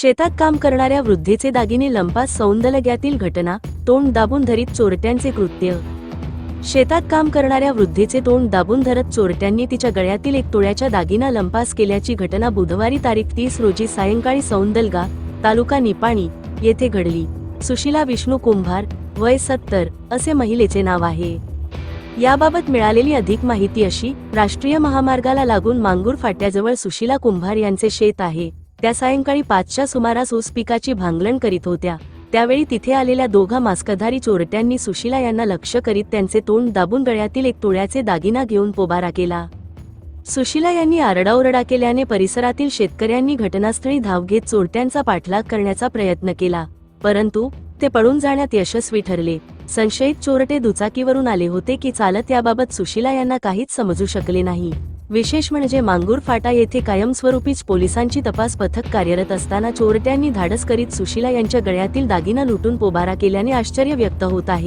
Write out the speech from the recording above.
शेतात काम करणाऱ्या वृद्धेचे दागिने लंपास सौंदलग्यातील घटना तोंड दाबून धरीत चोरट्यांचे कृत्य. शेतात काम करणाऱ्या वृद्धेचे तोंड दाबून धरत चोरट्यांनी तिच्या गळ्यातील एक तोळ्याच्या दागिना लंपास केल्याची घटना बुधवारी तारीख तीस रोजी सायंकाळी सौंदलगा तालुका निपाणी येथे घडली. सुशिला विष्णू कुंभार वय सत्तर असे महिलेचे नाव आहे. याबाबत मिळालेली अधिक माहिती अशी राष्ट्रीय महामार्गाला लागून मांगूर फाट्याजवळ सुशिला कुंभार यांचे शेत आहे. त्या सायंकाळी पाचच्या सुमारास ऊस पिकाची भांगलण करीत होत्या. त्यावेळी तिथे आलेल्या दोघा मास्कधारी चोरट्यांनी सुशिला यांना लक्ष करीत त्यांचे तोंड दाबून गळ्यातील एक तोळ्याचे दागिना घेऊन पोबारा केला. सुशिला यांनी आरडाओरडा केल्याने परिसरातील शेतकऱ्यांनी घटनास्थळी धाव घेत चोरट्यांचा पाठलाग करण्याचा प्रयत्न केला. परंतु ते पळून जाण्यात यशस्वी ठरले. संशयित चोरटे दुचाकीवरून आले होते की चालत याबाबत सुशिला यांना काहीच समजू शकले नाही. विशेष म्हणजे मांगूर फाटा येथे कायमस्वरूपीच पोलिसांची तपास पथक कार्यरत असताना चोरट्यांनी धाडस करीत सुशिला यांच्या गळ्यातील दागिना लुटून पोबारा केल्याने आश्चर्य व्यक्त होत आहे.